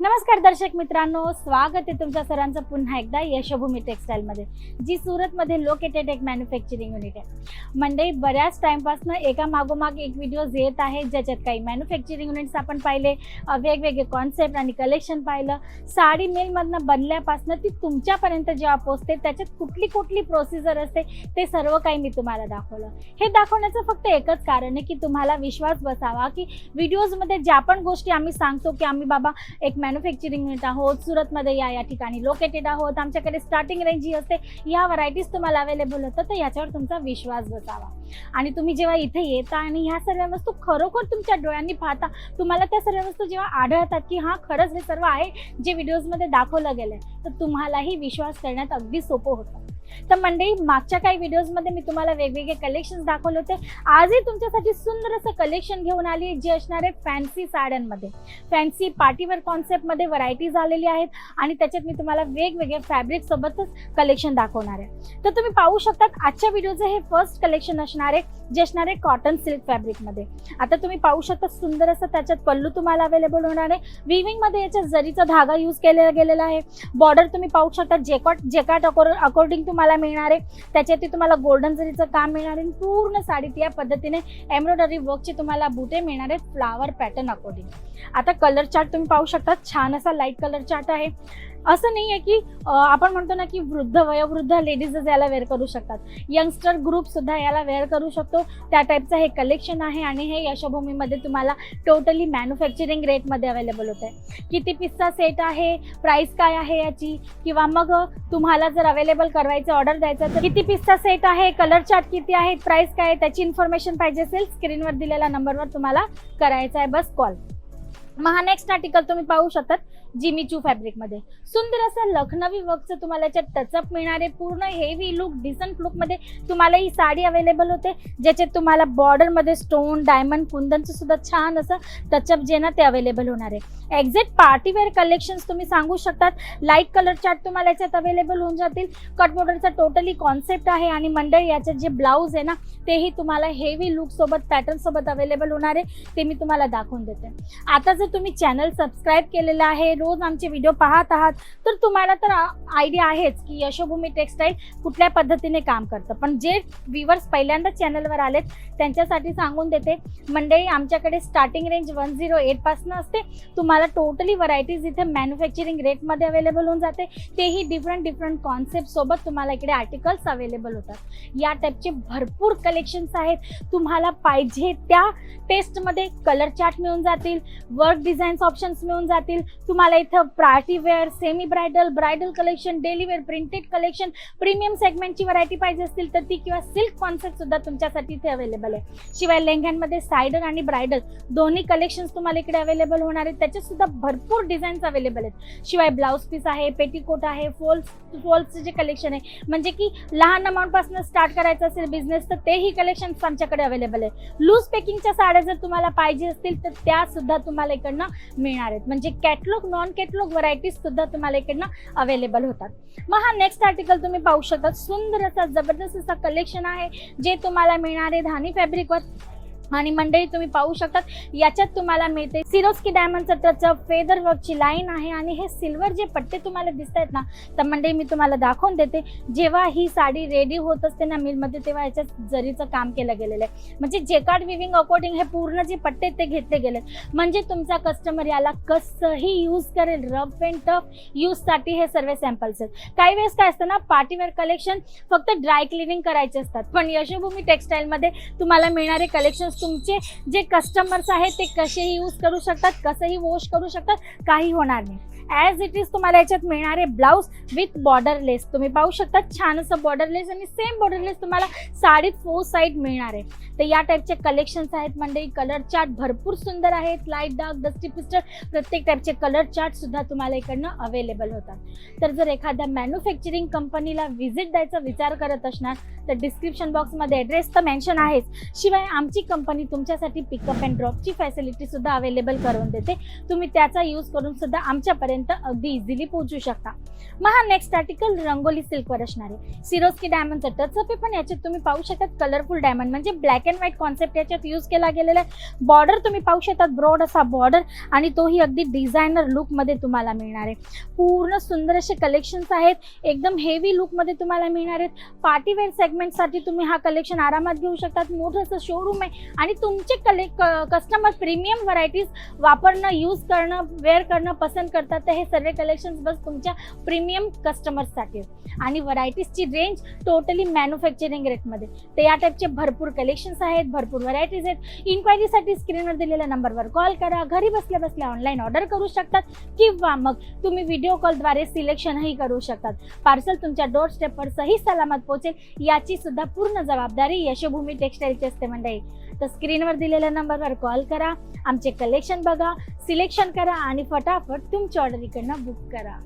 नमस्कार दर्शक मित्रांनो स्वागत आहे तुमच्या सरांचं पुन्हा एकदा यशभूमी टेक्सटाईलमध्ये जी सुरतमध्ये लोकेटेड एक मॅन्युफॅक्चरिंग युनिट आहे. मंडई बऱ्याच टाईमपासनं एका मागोमाग एक व्हिडिओज येत आहे ज्याच्यात काही मॅन्युफॅक्चरिंग युनिट्स आपण पाहिले वेगवेगळे कॉन्सेप्ट आणि कलेक्शन पाहिलं. साडी मिलमधनं बनल्यापासनं ती तुमच्यापर्यंत जेव्हा पोचते त्याच्यात कुठली कुठली प्रोसिजर असते ते सर्व काही मी तुम्हाला दाखवलं. हे दाखवण्याचं फक्त एकच कारण आहे की तुम्हाला विश्वास बसावा की व्हिडिओजमध्ये ज्या पण गोष्टी आम्ही सांगतो की आम्ही बाबा एक मॅन्युफॅक्चरिंग युनिट आहोत सुरतमध्ये या या ठिकाणी लोकेटेड आहोत. आमच्याकडे स्टार्टिंग रेंज जी असते. या व्हरायटीज तुम्हाला अवेलेबल होतं तर याच्यावर तुमचा विश्वास बसावा. आणि तुम्ही जेव्हा इथे येता आणि ह्या सर्व वस्तू खरोखर तुमच्या डोळ्यांनी पाहता तुम्हाला त्या सर्व वस्तू जेव्हा आढळतात की हां खरंच हे सर्व आहे जे व्हिडिओजमध्ये दाखवलं गेलं तर तुम्हालाही विश्वास करण्यात अगदी सोपं होतं. तर मंडळी मागच्या काही व्हिडिओजमध्ये मी तुम्हाला वेगवेगळे कलेक्शन्स दाखवले होते. आजही तुमच्यासाठी सुंदर असं कलेक्शन घेऊन आली जे असणार आहे फॅन्सी साड्यांमध्ये फॅन्सी पार्टीवेअर कॉन्सेप्टमध्ये व्हरायटीज आलेली आहेत आणि त्याच्यात मी तुम्हाला वेगवेगळ्या फॅब्रिक सोबतच कलेक्शन दाखवणार आहे. तर तुम्ही पाहू शकता आजच्या व्हिडिओचं हे फर्स्ट कलेक्शन असणार आहे जे असणार आहे कॉटन सिल्क फॅब्रिकमध्ये आता तुम्ही पाहू शकता सुंदर असं त्याच्यात पल्लू तुम्हाला अवेलेबल होणार आहे. विविंगमध्ये याच्या जरीचा धागा यूज केलेला गेलेला आहे. बॉर्डर तुम्ही पाहू शकता जेकॉट जेकाट अकॉर्डिंग तुम्हाला मिळणार आहे. त्याच्यावरती तुम्हाला गोल्डन जरीचं काम मिळणार आहे. आणि पूर्ण साडीत या पद्धतीने एम्ब्रॉयडरी वर्कचे तुम्हाला बुटे मिळणार आहेत. फ्लावर पॅटर्न अकॉर्डिंग आता कलर चार्ट तुम्ही पाहू शकता. छान असा लाइट कलर चार्ट आहे. असं नाही आहे की आपण म्हणतो ना की वृद्ध वयोवृद्ध लेडीजच याला वेअर करू शकतात. यंगस्टर ग्रुप सुद्धा याला वेअर करू शकतो. त्या टाईपचं हे कलेक्शन आहे आणि हे यशभूमीमध्ये तुम्हाला टोटली मॅन्युफॅक्चरिंग रेटमध्ये अवेलेबल होत आहे किती पीसचा सेट आहे? प्राईस काय आहे याची? किंवा मग तुम्हाला जर अवेलेबल करायचं ऑर्डर द्यायचं तर किती पीसचा सेट आहे कलर चार्ट किती आहे प्राइस काय आहे त्याची इन्फॉर्मेशन पाहिजे असेल स्क्रीनवर दिलेल्या नंबरवर तुम्हाला करायचा आहे बस कॉल महा नेक्स्ट आर्टिकल तुम्ही पाहू शकतात. जिमीचू फॅब्रिकमध्ये सुंदर असं लखनवी वर्कचं तुम्हाला याच्यात टचअप मिळणारे पूर्ण हेवी लुक डिसंट लुकमध्ये तुम्हाला ही साडी अवेलेबल होते. ज्याच्यात तुम्हाला बॉर्डरमध्ये स्टोन डायमंड कुंदनचं सुद्धा छान असं टचअप जे ना ते अवेलेबल होणार आहे. एक्झॅक्ट पार्टीवेअर कलेक्शन्स तुम्ही सांगू शकतात. लाइट कलर चार्ट तुम्हाला याच्यात अवेलेबल होऊन जातील. कट बॉर्डरचा टोटली कॉन्सेप्ट आहे आणि मंडळी याच्यात जे ब्लाऊज आहे ना तेही तुम्हाला हेवी लुक सोबत पॅटर्न सोबत अवेलेबल होणार आहे. ते मी तुम्हाला दाखवून देते. आता जर तुम्ही चॅनल सबस्क्राईब केलेलं आहे रोज आमचे व्हिडिओ पाहत आहात तर तुम्हाला तर आयडिया आहेच की यशोभूमी टेक्सटाईल कुठल्या पद्धतीने काम करतं. पण जे व्ह्युअर्स पहिल्यांदा चॅनलवर आलेत त्यांच्यासाठी सांगून देते मंडळी आमच्याकडे स्टार्टिंग रेंज वन झिरो एटपासनं असते. तुम्हाला टोटली व्हरायटीज इथे मॅन्युफॅक्चरिंग रेटमध्ये अवेलेबल होऊन जाते. तेही डिफरंट डिफरंट कॉन्सेप्टसोबत तुम्हाला इकडे आर्टिकल्स अवेलेबल होतात. या टाईपचे भरपूर कलेक्शन्स आहेत. तुम्हाला पाहिजे त्या टेस्टमध्ये कलर चार्ट मिळून जातील वर्क डिझाईन्स ऑप्शन्स मिळून जातील. तुम्हाला इथं party wear semi bridal bridal collection daily wear printed collection premium सेगमेंटची variety पाहिजे असतील तर ती किंवा सिल्क कॉन्सेप्ट सुद्धा तुमच्यासाठी इथे अवेलेबल आहे. शिवाय लेंग्यांमध्ये सायडर आणि ब्रायडल दोन्ही कलेक्शन्स तुम्हाला इकडे अवेलेबल होणार आहेत. त्याच्यात सुद्धा भरपूर डिझाईन्स अवेलेबल आहेत. शिवाय ब्लाऊज पीस आहे पेटीकोट आहे फोल्स फॉल्सचे जे कलेक्शन आहे म्हणजे की लहान अमाऊंटपासून स्टार्ट करायचं असेल बिझनेस तर तेही कलेक्शन्स आमच्याकडे अवेलेबल आहे लूज पॅकिंगच्या साड्या जर तुम्हाला पाहिजे असतील तर त्या सुद्धा तुम्हाला इकडनं मिळणार आहेत. म्हणजे कॅटलॉग नॉन केटलॉग व्हरायटीज सुद्धा तुम्हाला इकडनं अवेलेबल होतात. मग हा नेक्स्ट आर्टिकल तुम्ही पाहू शकता. सुंदर असा जबरदस्त असा कलेक्शन आहे जे तुम्हाला मिळणारे धानी फॅब्रिकवर आणि मंडळी तुम्ही पाहू शकतात याच्यात तुम्हाला मिळते सिरोस्की डायमंडचं त्याचं फेदर वर्कची लाईन आहे आणि हे सिल्वर जे पट्टे तुम्हाला दिसत आहेत ना तर मंडळी मी तुम्हाला दाखवून देते. जेव्हा ही साडी रेडी होत असते ना मिलमध्ये तेव्हा याच्यात जरीचं काम केलं गेलेलं आहे. म्हणजे जेकार्ड विविंग अकॉर्डिंग हे पूर्ण जे पट्टे ते घेतले गेले म्हणजे तुमचा कस्टमर याला कसंही यूज करेल रफ अँड टफ यूजसाठी हे सर्व सॅम्पल्स आहेत. काही वेळेस काय असतं ना पार्टीवेअर कलेक्शन फक्त ड्राय क्लिनिंग करायचे असतात. पण यशोभूमी टेक्सटाईलमध्ये तुम्हाला मिळणारे कलेक्शन तुमचे जे कस्टमर्स आहेत ते कसेही यूज करू शकतात कसंही वॉश करू शकतात काही होणार नाही. ॲज इट इज तुम्हाला याच्यात मिळणारे ब्लाऊज विथ बॉर्डरलेस तुम्ही पाहू शकता छान असं बॉर्डरलेस आणि सेम बॉर्डरलेस तुम्हाला साडीत फोर साईड मिळणार आहे. तर या टाईपचे कलेक्शन्स आहेत मंडळी. कलर चार्ट भरपूर सुंदर आहेत. लाइट डार्क डस्टी पिस्टर प्रत्येक टाईपचे कलर चार्ट सुद्धा तुम्हाला इकडनं अवेलेबल होतात. तर जर एखाद्या मॅन्युफॅक्चरिंग कंपनीला व्हिजिट द्यायचा विचार करत असणार तर डिस्क्रिप्शन बॉक्समध्ये ॲड्रेस तर मेन्शन आहेच. शिवाय आमची कंपनी तुमच्यासाठी पिकअप अँड ड्रॉपची फॅसिलिटी सुद्धा अवेलेबल करून देते. तुम्ही त्याचा यूज करून सुद्धा आमच्यापर्यंत अगदी इझिली पोहोचू शकता. मग हा नेक्स्ट आर्टिकल रंगोली सिल्कवर असणार आहे सिरोस्की डायमंडचं टच आहे पण याच्यात तुम्ही पाहू शकतात. कलरफुल डायमंड म्हणजे ब्लॅक अँड व्हाईट कॉन्सेप्ट याच्यात यूज केला गेलेला आहे. बॉर्डर तुम्ही पाहू शकतात. ब्रॉड असा बॉर्डर आणि तोही अगदी डिझायनर लुकमध्ये तुम्हाला मिळणार आहे. पूर्ण सुंदर असे कलेक्शन्स आहेत. एकदम हेवी लुकमध्ये तुम्हाला मिळणार आहेत. पार्टीवेअर सेगमेंटसाठी तुम्ही हा कलेक्शन आरामात घेऊ शकतात. मोठं असं शोरूम आहे. आणि तुमचे कले कस्टमर प्रीमियम व्हरायटीज वापरणं यूज करणं वेअर करणं पसंत करतात. तर हे सर्व कलेक्शन्स बस तुमच्या प्रीमियम कस्टमर्ससाठी आणि व्हरायटीजची रेंज टोटली मॅन्युफॅक्चरिंग रेटमध्ये तर या टाईपचे भरपूर कलेक्शन्स आहेत भरपूर व्हरायटीज आहेत. इन्क्वायरीसाठी स्क्रीनवर दिलेल्या नंबरवर कॉल करा. घरी बसल्या बसल्या ऑनलाईन ऑर्डर करू शकतात. किंवा मग तुम्ही व्हिडिओ कॉलद्वारे सिलेक्शनही करू शकतात. पार्सल तुमच्या डोर स्टेपवर सही सलामत पोहोचेल. या याची सुद्धा पूर्ण जबाबदारी यशोभूमी टेक्सटाईलची असते मंडळी. तर स्क्रीनवर दिलेल्या नंबरवर कॉल करा आमचे कलेक्शन बघा सिलेक्शन करा आणि फटाफट तुमची ऑर्डर इकडनं बुक करा.